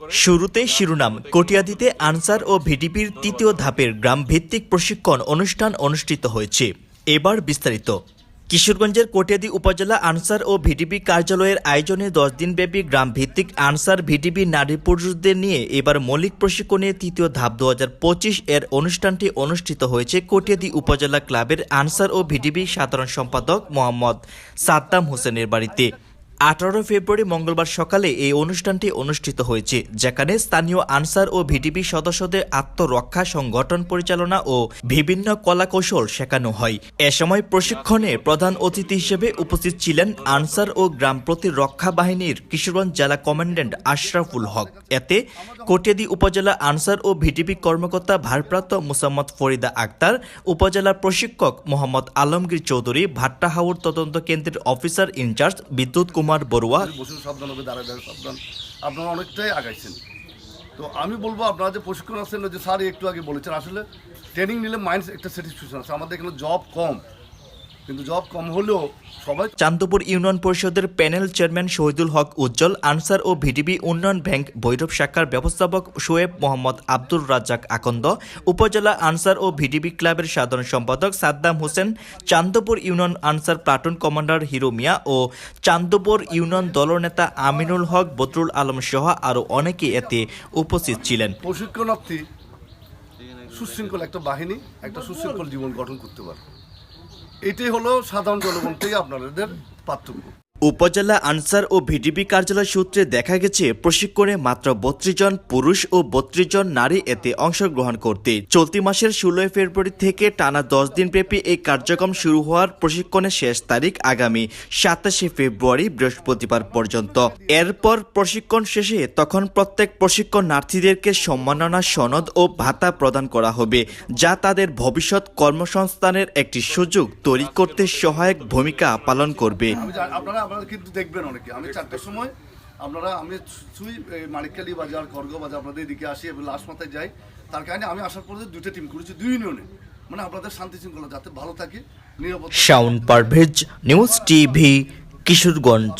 শুরুতেই শিরোনাম কটিয়াদিতে আনসার ও ভিডিপির তৃতীয় ধাপের গ্রাম ভিত্তিক প্রশিক্ষণ অনুষ্ঠান অনুষ্ঠিত হয়েছে। এবার বিস্তারিত। কিশোরগঞ্জের কটিয়াদি উপজেলা আনসার ও ভিডিপি কার্যালয়ের আয়োজনে দশ দিনব্যাপী গ্রাম ভিত্তিক আনসার ভিডিপি নারী পুরুষদের নিয়ে এবার মৌলিক প্রশিক্ষণে তৃতীয় ধাপ দু হাজার পঁচিশ এর অনুষ্ঠানটি অনুষ্ঠিত হয়েছে কটিয়াদি উপজেলা ক্লাবের আনসার ও ভিডিপি সাধারণ সম্পাদক মোহাম্মদ সাদ্দাম হোসেনের বাড়িতে। আঠারো ফেব্রুয়ারি মঙ্গলবার সকালে এই অনুষ্ঠানটি অনুষ্ঠিত হয়েছে, যেখানে স্থানীয় আনসার ও ভিডিপি সদস্যদের আত্মরক্ষা, সংগঠন পরিচালনা ও বিভিন্ন কলাকৌশল শেখানো হয়। এ সময় প্রশিক্ষণে প্রধান অতিথি হিসেবে উপস্থিত ছিলেন আনসার ও গ্রাম প্রতিরক্ষা বাহিনীর কিশোরগঞ্জ জেলা কমান্ড্যান্ট আশরাফুল হক। এতে কটিয়াদি উপজেলা আনসার ও ভিডিপি কর্মকর্তা ভারপ্রাপ্ত মুসাম্মদ ফরিদা আক্তার, উপজেলা প্রশিক্ষক মোহাম্মদ আলমগীর চৌধুরী ভাট্টা হাউর তদন্ত কেন্দ্রের অফিসার ইনচার্জ বিদ্যুৎ কুমার বড়ুয়া? বসে সাবধান হবে, দাঁড়ায় সাবধান। আপনারা অনেকটাই আগাইছেন। তো আমি বলব, আপনারা যে প্রশিক্ষণ আছেন যে স্যার একটু আগে বলেছেন, আসলে ট্রেনিং নিলে মাইন্ড একটা স্যাটিসফ্যাকশন আছে। আমাদের এখানে জব কম। কিন্তু জব কম হলেও সবাই চান্দপুর ইউনিয়ন পরিষদের প্যানেল চেয়ারম্যান শহীদুল হক উজ্জ্বল আনসার ও ভিডিবি উন্নয়ন ব্যাংক ভৈরব শাখার ব্যবস্থাপক শোয়েব মোহাম্মদ আব্দুর রাজ্জাক আকন্দ উপজেলা আনসার ও ভিডিবি ক্লাবের সাধারণ সম্পাদক Saddam Hossain Chandpur union Ansar platoon commander Hero Mia ও চান্দপুর ইউনিয়ন দলনেতা আমিনুল হক বদরুল আলম সহ আরও অনেকে এতে উপস্থিত ছিলেন। প্রশিক্ষণার্থী সুশৃঙ্খল একটা বাহিনী একটা সুশৃঙ্খল জীবন গঠন করতে পারে। এটাই হলো সাধারণ জনগণ থেকে আপনাদের পার্থক্য। উপজেলা আনসার ও ভিডিপি কার্যালয় সূত্রে দেখা গেছে, প্রশিক্ষণে মাত্র বত্রিশ জন পুরুষ ও বত্রিশ জন নারী এতে অংশগ্রহণ করতে। চলতি মাসের ষোলোই ফেব্রুয়ারি থেকে টানা দশ দিনব্যাপী এই কার্যক্রম শুরু হওয়ার প্রশিক্ষণের শেষ তারিখ আগামী সাতাশে ফেব্রুয়ারি বৃহস্পতিবার পর্যন্ত। এরপর প্রশিক্ষণ শেষে তখন প্রত্যেক প্রশিক্ষণার্থীদেরকে সম্মাননা সনদ ও ভাতা প্রদান করা হবে, যা তাদের ভবিষ্যৎ কর্মসংস্থানের একটি সুযোগ তৈরি করতে সহায়ক ভূমিকা পালন করবে। আপনারা কিন্তু দেখবেন অনেকে। আমি চারটার সময় আপনারা আমি সুই মানিকখালী বাজার খড়গ বাজার আপনাদের এদিকে আসি এবং লাস্ট মাথায় যাই। তার কারণে আমি আসার পরে দুইটা টিম করেছি দুই ইউনিয়নে মানে আপনাদের শান্তি শৃঙ্খলা যাতে ভালো থাকে নিরাপদ শাউন পারভেজ নিউজ টিভি কিশোরগঞ্জ।